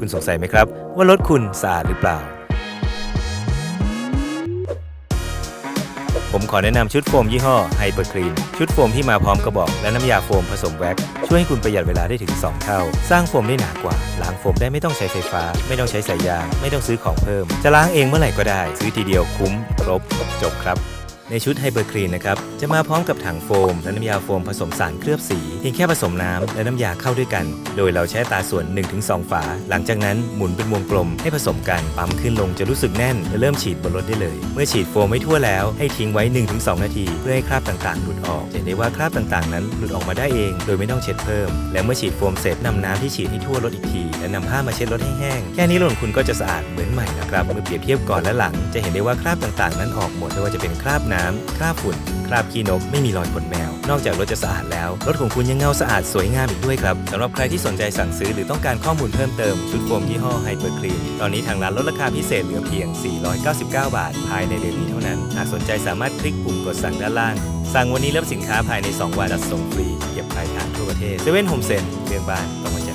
คุณสงสัยไหมครับ ว่ารถคุณสะอาดหรือเปล่า ผมขอแนะนำชุดโฟมยี่ห้อไฮเปอร์คลีนชุดโฟมที่มาพร้อมกระบอกและน้ำยาโฟมผสมแว็กช่วยให้คุณประหยัดเวลาได้ถึง 2 เท่า สร้างโฟมได้หนากว่า ล้างโฟมได้ไม่ต้องใช้ไฟฟ้า ไม่ต้องใช้สายยาง ไม่ต้องซื้อของเพิ่ม จะล้างเองเมื่อไหร่ก็ได้ ซื้อทีเดียวคุ้มครบจบครับ ในชุดไฮเปอร์คลีนนะครับ จะมาพร้อมกับถังโฟม และน้ำยาโฟมผสมสารเคลือบสี เพียงแค่ผสมน้ำและน้ำยาเข้าด้วยกัน โดยเราใช้ตาส่วน 1-2 ฝา หลังจากนั้นหมุนเป็นวงกลมให้ผสมกัน ปั๊มขึ้นลงจะรู้สึกแน่นและเริ่มฉีดบนรถได้เลย เมื่อฉีดโฟมไว้ทั่วแล้วให้ทิ้งไว้ 1-2 นาที เพื่อให้คราบต่างๆหลุดออกจะเห็นได้ว่าคราบต่างๆ นั้นหลุดออกมาได้เอง โดยไม่ต้องเช็ดเพิ่ม และเมื่อฉีดโฟมเสร็จนำน้ำที่ฉีดให้ทั่วรถอีกที และนำผ้ามาเช็ดรถให้แห้งแค่นี้รถคุณก็จะสะอาดเหมือนใหม่นะครับเมื่อเปรียบเทียบก่อนและหลัง จะเห็นได้ว่าคราบต่างๆ นั้นออกหมดไม่ว่าจะเป็นคราบน้ำคราบฝุ่น คราบขี้นก ไม่มีรอยขนแมว นอกจากรถจะสะอาดแล้ว รถของคุณยังเงาสะอาดสวยงามอีกด้วยครับสำหรับใครที่สนใจสั่งซื้อหรือต้องการข้อมูลเพิ่มเติม ชุดโฟมยี่ห้อไฮเปอร์คลีนตอนนี้ทางร้านลดราคาพิเศษเหลือเพียง 499 บาท ภายในเดือนนี้เท่านั้น หากสนใจสามารถคลิกปุ่มกดสั่งด้านล่าง สั่งวันนี้รับสินค้าภายใน 2 วันจัดส่งฟรีเก็บปลายทางทั่วประเทศเซเว่นโฮมเซ็นเรื่องบ้านต้องมาใจ